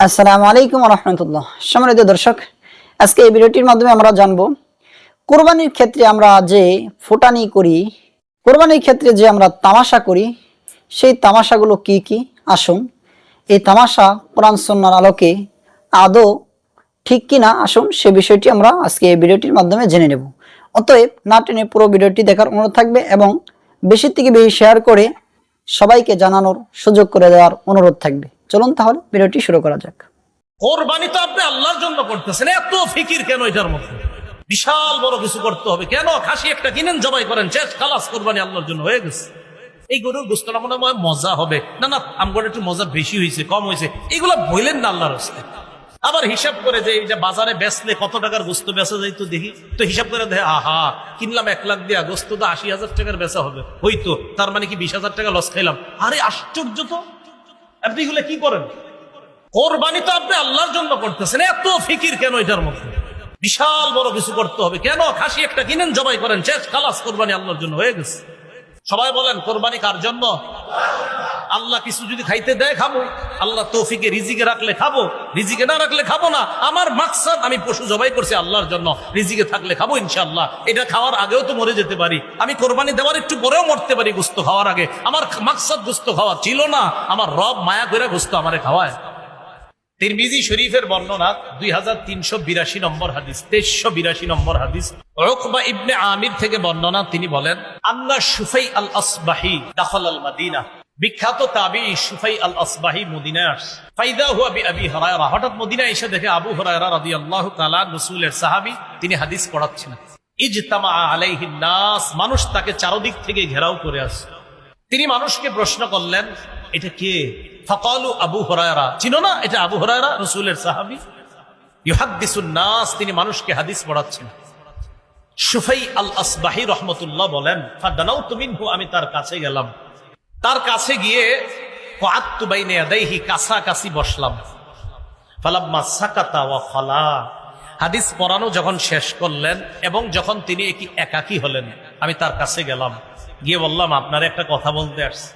আসসালামু আলাইকুম রহমতুল্লাহ সম্মানিত দর্শক, আজকে এই ভিডিওটির মাধ্যমে আমরা জানব, কোরবানির ক্ষেত্রে আমরা যে ফুটানি করি, কোরবানির ক্ষেত্রে যে আমরা তামাশা করি, সেই তামাশাগুলো কি কি? আসুন, এই তামাশা কোরআন সন্ন্যার আলোকে আদৌ ঠিক কি না আসুন, সে বিষয়টি আমরা আজকে এই ভিডিওটির মাধ্যমে জেনে নেব। অতএব, না টেনে পুরো ভিডিওটি দেখার অনুরোধ থাকবে এবং বেশি থেকে বেশি শেয়ার করে সবাইকে জানানোর সুযোগ করে দেওয়ার অনুরোধ থাকবে। চলুন তাহলে ভিডিওটি শুরু করা যাক। কোরবানি তো আপনি আল্লাহর জন্য করতেছেন, এত ফিকির কেন এটার মধ্যে? বিশাল বড় কিছু করতে হবে কেন? খাসি একটা কিনেন, জবাই করেন, শেষ, খালাস, কোরবানি আল্লাহর জন্য হয়ে গেছে। এই গরুর গোস্তটা মনে হয় মজা হবে। না না, আমগর একটু মজা বেশি হয়েছে, কম হয়েছে। এগুলো বললেন না আল্লাহর হস্তে আবার হিসাব করে যে এটা বাজারে বেচলে কত টাকার গোস্ত বেচা যায় তো দেখি। তো হিসাব করে দেখে, আহা, কিনলাম এক লাখ দিয়া, গোস্ত তো আশি হাজার টাকার বেচা হবে। হইতো, তার মানে কি বিশ হাজার টাকা লস খাইলাম? আরে আশ্চর্য তো! আপনি এগুলো কি করেন? কোরবানি তো আপনি আল্লাহর জন্য করতেছেন। এত ফিকির কেন এটার মধ্যে? বিশাল বড় কিছু করতে হবে। কেন? খাসি একটা কিনেন, জবাই করেন, শেষ খালাস কোরবানি আল্লাহর জন্য হয়ে গেছে। সবাই বলেন, কোরবানি কার জন্য? আল্লাহ কিছু যদি খাইতে দেয়, খাব। আল্লাহ তৌফিকে রিজিকে রাখলে খাব। রিজিকে না রাখলে খাব না। আমার মাকসাদ আমি পশু জবাই করছি আল্লাহর জন্য। রিজিকে থাকলে খাব ইনশাল্লাহ এটা খাওয়ার আগেও তো মরে যেতে পারি। আমি কোরবানি দেওয়ার একটু পরেও মরতে পারি গুস্ত খাওয়ার আগে। আমার মাকসাদ গুস্ত খাওয়া ছিল না। আমার রব মায়া করে গুস্ত আমারে খাওয়ায়। তিরমিজি শরীফের বর্ণনা দুই হাজার তিনশো বিরাশি নম্বর হাদিস, তেইশশো বিরাশি নম্বর হাদিস। ইবনে আমির থেকে বর্ণনা, তিনি বলেন আল্লাহ সুফাই আল আসবাহি দাখল আল মাদিনা বিখ্যাত তাবি সুফাই আল আসবাহি মদিনায় আস ফাইদা হুয়া বি আবি হরায়রা। হঠাৎ মদিনায় এসে দেখে আবু হরায়রা রাসূলের সাহাবী, তিনি হাদিস পড়াচ্ছেন। ইজতামা নাস। মানুষ তাকে চারদিক থেকে ঘেরাও করে আসছে। তিনি মানুষকে প্রশ্ন করলেন এটা কে? ফকালু আবু হরায়রা। চিনো না? এটা আবু হরায়রা, রসুলের সাহাবি। তিনি মানুষকে হাদিস পড়াচ্ছেন। সুফাই আল আসবাহি রহমতুল্লাহ বলেন ফাদানাউ তুমিনহু আমি তার কাছে গেলাম। তার কাছে গিয়ে কাত্তু বাইনে আদাইহি কাছাকাছি বসলাম। ফালাম্মা সাকাতা ওয়া খালা। হাদিস পড়ানো যখন শেষ করলেন এবং যখন তিনি একই একাকী হলেন, আমি তার কাছে গেলাম। গিয়ে বললাম, আপনার একটা কথা বলতে আসছে।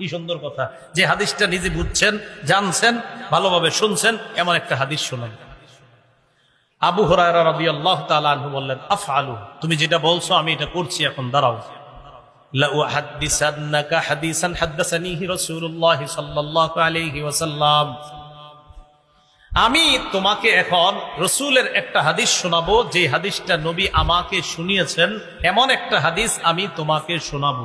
কি সুন্দর কথা। যে হাদিসটা নিজে বুঝছেন, জানছেন, ভালোভাবে শুনছেন, এমন একটা হাদিস শোনেন। আবু হরাই বললেন আফ আলু তুমি যেটা বলছো আমি এটা করছি এখন, দাঁড়াও। আমি তোমাকে এখন রসুলের একটা হাদিস শোনাবো, যে হাদিসটা নবী আমাকে শুনিয়েছেন, এমন একটা হাদিস আমি তোমাকে শোনাবো।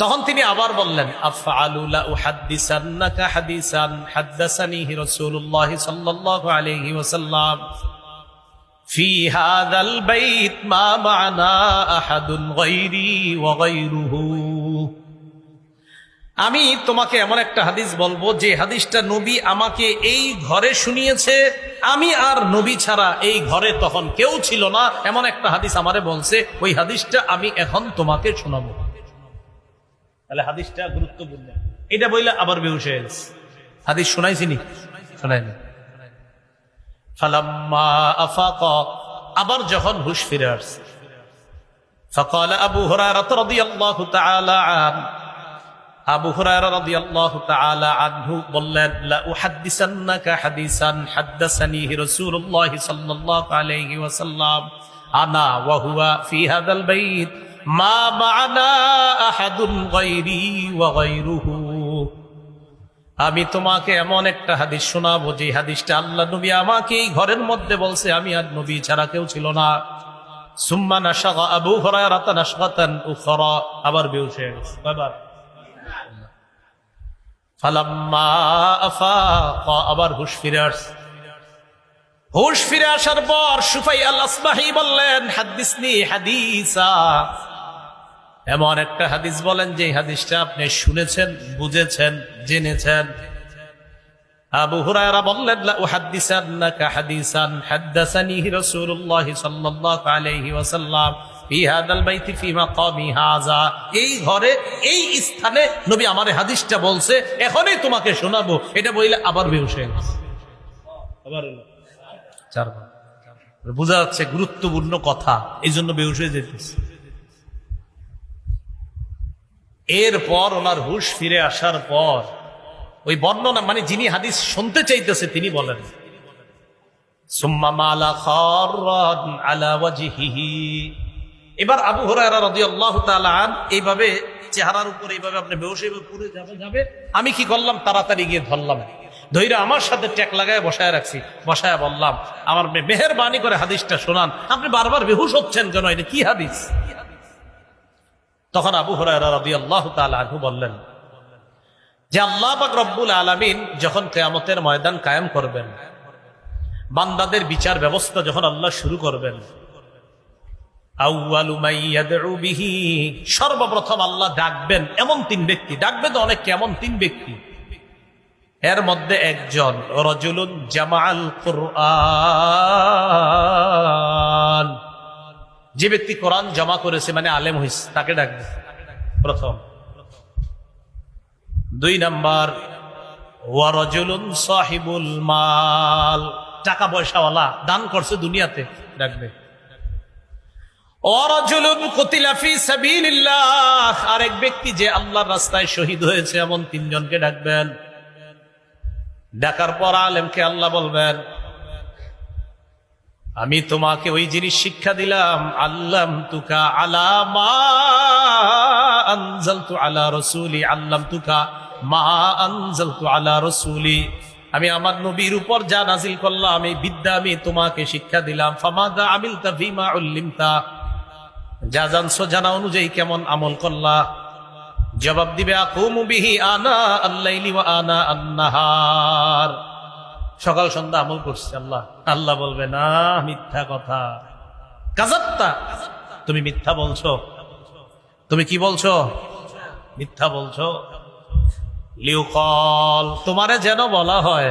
তখন তিনি আবার বললেন আমি তোমাকে এমন একটা হাদিস বলব, যে হাদিসটা নবী আমাকে এই ঘরে শুনিয়েছে, আমি আর নবী ছাড়া এই ঘরে তখন কেউ ছিল না, এমন একটা হাদিস আমারে বলছে, ওই হাদিসটা আমি এখন তোমাকে শোনাবো। তাহলে হাদিসটা গুরুত্বপূর্ণ এটা বইলে আবার বেউস হয়ে গেছে হাদিস শোনাইছিনি শোনাইনি ফালাম্মা আফাকা আবার যখন হুশ ফিরে আসছে فقال أبو هريرة رضي الله تعالى عنه আবু হুরায়রা রাদিয়াল্লাহু তাআলা আনহু বললেন লা উহাদ্দিসান্নাকা হাদিসান হাদ্দাসানিহি রাসূলুল্লাহ সাল্লাল্লাহু আলাইহি ওয়াসাল্লাম আনা ওয়া হুয়া ফি হাদাল বাইত মা মা'না আমি তোমাকে এমন একটা হাদিস শোনাবো, যে হাদিসটা আল্লাহ নবী আমাকে এই ঘরের মধ্যে বলছে, আমি আর নবী ছাড়া কেউ ছিল না। সুম্মা নাশাগা আবু হুরায়রা নাশগাতান উখরা। আবার আফাকা, আবার হুশ হুশ পর সুফাই বললেন, হাদিসনি হাদিসা। এমন একটা হাদিস বলেন যে হাদিসটা আপনি শুনেছেন বুঝেছেন জেনেছেন। আবু হুরায়রা বললেন লা উহাদ্দিসান্নাকা হাদিসান হাদ্দাসানিহি রাসূলুল্লাহ সাল্লাল্লাহু আলাইহি ওয়াসাল্লাম ফি হাদাল বাইতি ফি মাকামি হাযা। এই ঘরে এই স্থানে নবী আমারে হাদিসটা বলছে এখনই তোমাকে শোনাবো। এটা বইলে আবার চারবার। বোঝা যাচ্ছে গুরুত্বপূর্ণ কথা এই জন্য হয়ে যেতেছে। এরপর ওনার হুশ ফিরে আসার পর, ওই বর্ণনা মানে যিনি হাদিস শুনতে চাইতেছে, তিনি বলেন এবার আবু হুরায়রা রাদিয়াল্লাহু তাআলা আন, এইভাবে চেহারার উপরে এইভাবে আপনি হয়ে পুরো যাবে যাবে, আমি কি করলাম? তাড়াতাড়ি গিয়ে ধরলাম। ধৈর্য আমার সাথে ট্যাক লাগায় বসায় রাখছি, বসায় বললাম, আমার মেহেরবানি করে হাদিসটা শোনান। আপনি বারবার বেহুশ হচ্ছেন কেন? এটা কি হাদিস? তখন আবু তাআলা আনহু বললেন, যে আল্লাহ পাক রব্বুল আলামিন যখন কেয়ামতের ময়দান কায়েম করবেন, বান্দাদের বিচার ব্যবস্থা যখন আল্লাহ শুরু করবেন সর্বপ্রথম আল্লাহ ডাকবেন এমন তিন ব্যক্তি, ডাকবে তো অনেক কেমন তিন ব্যক্তি। এর মধ্যে একজন, রজুলুন জামাল কুরআন। যে ব্যক্তি কোরআন জমা করেছে মানে আলেম হইস, তাকে ডাকবে প্রথম। দুই নাম্বার ওয়ারজুলুন সাহিবুল মাল। টাকা পয়সাওয়ালা, দান করছে দুনিয়াতে ডাকবে সাবিলিল্লাহ। আরেক ব্যক্তি যে আল্লাহর রাস্তায় শহীদ হয়েছে, এমন তিনজনকে ডাকবেন। ডাকার পর আলেমকে আল্লাহ বলবেন আমি তোমাকে ওই জিনিস শিক্ষা দিলাম। আল্লাম তুকা আলামা আনজালতু আলা রসুলি। আল্লাম তুকা মা আনজালতু আলা রসুলি। আমি আমার নবীর উপর যা নাজিল করলাম আমি বিদ্যা আমি তোমাকে শিক্ষা দিলাম। ফামাদা আমিলতা ফিমা উল্লিমতা। যা জানছো জানা অনুযায়ী কেমন আমল করলা। জবাব দিবে, আকুমু আনা আল্লাইলি আনা আন্নাহার। সকাল সন্ধ্যা আমল করছে, আল্লাহ। আল্লাহ বলবে, না, মিথ্যা কথা। কাজাত্তা, তুমি মিথ্যা বলছো। তুমি কি বলছো? মিথ্যা বলছো। লিউকল, তোমারে যেন বলা হয়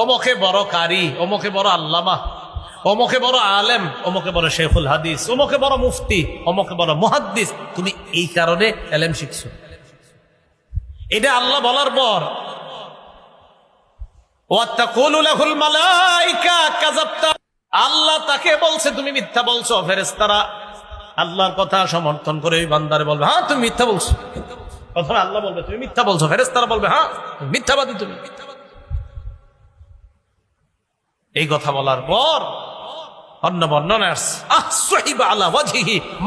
ওমকে বড় কারি ওমকে বড় আল্লামা, অমুকে বড় আলেম, অমুকে বড় শেখুল হাদিস, অমুকে বড় মুফতি, অমুকে বড় মুহাদ্দিস। তুমি এই কারণে এলেম শিখছো। এটা আল্লাহ বলার পর আল্লাহ তাকে বলছে, তুমি মিথ্যা বলছো, ফেরেশতারা। আল্লাহর কথা সমর্থন করে বান্দারে বলবে হ্যাঁ তুমি মিথ্যা বলছো। প্রথমে আল্লাহ বলবে, তুমি মিথ্যা বলছো। ফেরেশতারা বলবে হ্যাঁ মিথ্যাবাদী তুমি। এই কথা বলার পর অন্য বর্ণনা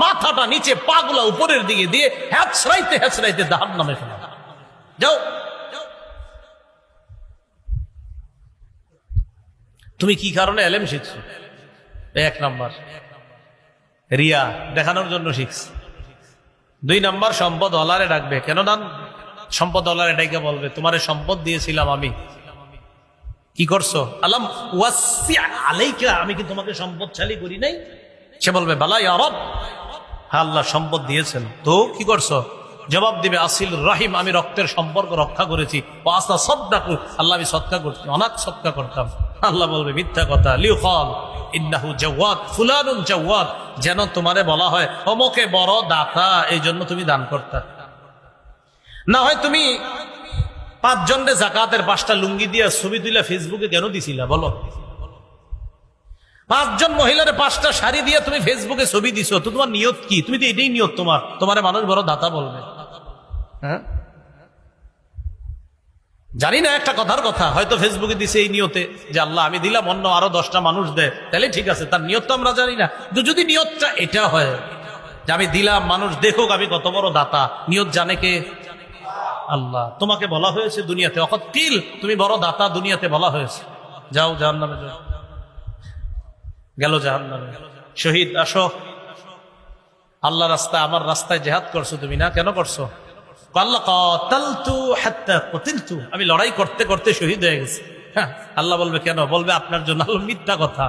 মাথাটা নিচে পাগুলা উপরের দিকে দিয়ে হ্যাচড়াইতে নামে যাও তুমি কি কারণে এলেম শিখছো? এক নাম্বার। রিয়া, দেখানোর জন্য শিখছ। দুই নাম্বার, সম্পদ অলারে ডাকবে। কেন দান? সম্পদ অলারে ডাইকে বলবে, তোমার সম্পদ দিয়েছিলাম আমি। কি করছ? আলাম আলাইকা, আমি কি তোমাকে সম্পদশালী করি নাই? সে বলবে বালাই আরব হ্যাঁ আল্লাহ সম্পদ দিয়েছেন। তো কি করছ? জবাব দিবে আসিল রাহিম, আমি রক্তের সম্পর্ক রক্ষা করেছি। আল্লাহ আমি সৎকা করছি, অনাথ সৎকা করতাম। আল্লাহ বলবে, মিথ্যা কথা লিউ কল ইন্নাহু জাওয়াত ফুলানুন জাওয়াত যেন তোমারে বলা হয় অমকে বড় দাতা এই জন্য তুমি দান করতা না হয় তুমি পাঁচজনরে জাকাতের পাঁচটা লুঙ্গি দিয়ে ছবি তুলে ফেসবুকে কেন দিছিলা, বলো? পাঁচজন মহিলার পাঁচটা শাড়ি দিয়ে তুমি ফেসবুকে ছবি দিছো, তো তোমার নিয়ত কি? তুমি তো এটাই নিয়ত তোমার তোমার মানুষ বড় দাতা বলবে। হ্যাঁ? জানি না একটা কথার কথা, হয়তো ফেসবুকে দিছে এই নিয়তে যে, আল্লাহ, আমি দিলাম, অন্য আরও দশটা মানুষ দেয় তাহলে ঠিক আছে, তার নিয়ত তো আমরা জানি না। যদি নিয়তটা এটা হয় যে, আমি দিলাম, মানুষ দেখুক, আমি কত বড় দাতা। নিয়ত জানে কে? আল্লাহ। তোমাকে বলা হয়েছে দুনিয়াতে। অকত কিল তুমি বড় দাতা, দুনিয়াতে বলা হয়েছে। যাও যার নামে যাও। গেল জাহান্নামে। শহীদ, আসো। আল্লাহ রাস্তায়, আমার রাস্তায় জেহাদ করছ তুমি না? কেন করছ? আমি লড়াই করতে করতে শহীদ হয়ে গেছি। হ্যাঁ, আল্লাহ বলবে কেন? বলবে আপনার জন্য আল্লাহ মিথ্যা কথা।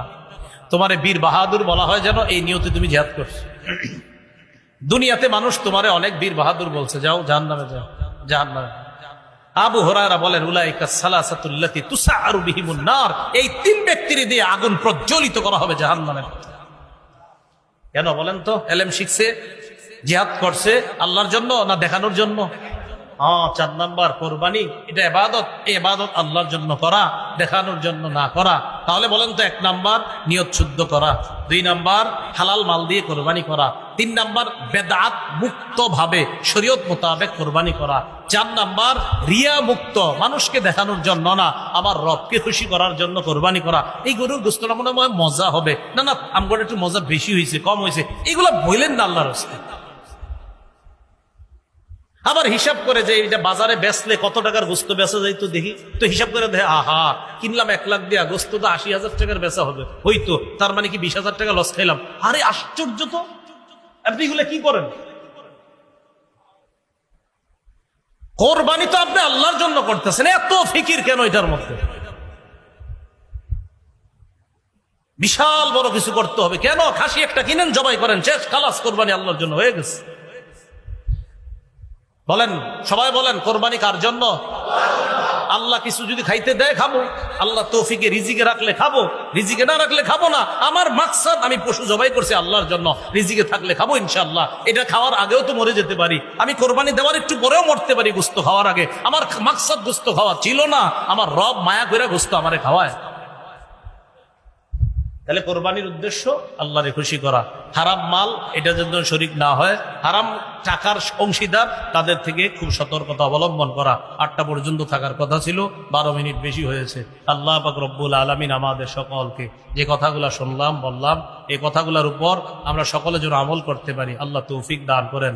তোমারে বীর বাহাদুর বলা হয় যেন এই নিয়তে তুমি জেহাদ করছ। দুনিয়াতে মানুষ তোমারে অনেক বীর বাহাদুর বলছে। যাও জাহান নামে যাও জাহান নামে আবু হরারা বলেন উলাইকা সালাসাতুল্লাতি তুসাআরু বিহিমুন নার। এই তিন ব্যক্তির দিয়ে আগুন প্রজ্বলিত করা হবে জাহান্নামের কেন বলেন তো? এলেম শিখছে জিহাদ করছে আল্লাহর জন্য না দেখানোর জন্য? হ্যাঁ চার নাম্বার, কোরবানি, এটা এবাদত। এই এবাদত আল্লাহর জন্য করা, দেখানোর জন্য না করা। তাহলে বলেন তো এক নাম্বার, নিয়ত শুদ্ধ করা। দুই নাম্বার, হালাল মাল দিয়ে কোরবানি করা। তিন নাম্বার, বেদাত মুক্ত ভাবে শরীয়ত মোতাবেক কোরবানি করা। চার নাম্বার, রিয়া মুক্ত, মানুষকে দেখানোর জন্য না আমার রবকে খুশি করার জন্য কোরবানি করা। এই গরুর গোস্তটা মনে হয় মজা হবে। না না আমগর একটু মজা বেশি হয়েছে, কম হয়েছে। এগুলো বললেন না আল্লাহর রাস্তায়। আবার হিসাব করে যে এটা বাজারে বেচলে কত টাকার গোস্ত বেচা যায় তো দেখি। তো হিসাব করে দেখে, আহা, কিনলাম এক লাখ দিয়া, গোস্ত তো আশি হাজার টাকার বেচা হবে। হইতো, তার মানে কি বিশ হাজার টাকা লস খাইলাম? আরে আশ্চর্য তো! আপনি এগুলো কি করেন? কোরবানি তো আপনি আল্লাহর জন্য করতেছেন, এত ফিকির কেন এটার মধ্যে? বিশাল বড় কিছু করতে হবে। কেন? খাসি একটা কিনেন, জবাই করেন, শেষ খালাস কোরবানি আল্লাহর জন্য হয়ে গেছে। বলেন, সবাই বলেন, কোরবানি কার জন্য? আল্লাহ কিছু যদি খাইতে দেয়, খাব। আল্লাহ তৌফিকে রিজিকে রাখলে খাব। রিজিকে না রাখলে খাব না। আমার মাকসাদ, আমি পশু জবাই করছি আল্লাহর জন্য। রিজিকে থাকলে খাব ইনশাল্লাহ এটা খাওয়ার আগেও তো মরে যেতে পারি। আমি কোরবানি দেওয়ার একটু পরেও মরতে পারি গুস্ত খাওয়ার আগে। আমার মাকসাদ গুস্ত খাওয়া ছিল না। আমার রব মায়া করে গুস্ত আমারে খাওয়ায়। তাহলে কোরবানির উদ্দেশ্য আল্লাহরে খুশি করা। হারাম মাল, এটা যেন শরিক না হয়, হারাম টাকার অংশীদার তাদের থেকে খুব সতর্কতা অবলম্বন করা। আটটা পর্যন্ত থাকার কথা ছিল, বারো মিনিট বেশি হয়েছে। আল্লাহ পাক রব্বুল আলমিন আমাদের সকলকে যে কথাগুলো শুনলাম, বললাম, এই কথাগুলোর উপর আমরা সকলে যেন আমল করতে পারি। আল্লাহ তৌফিক দান করেন।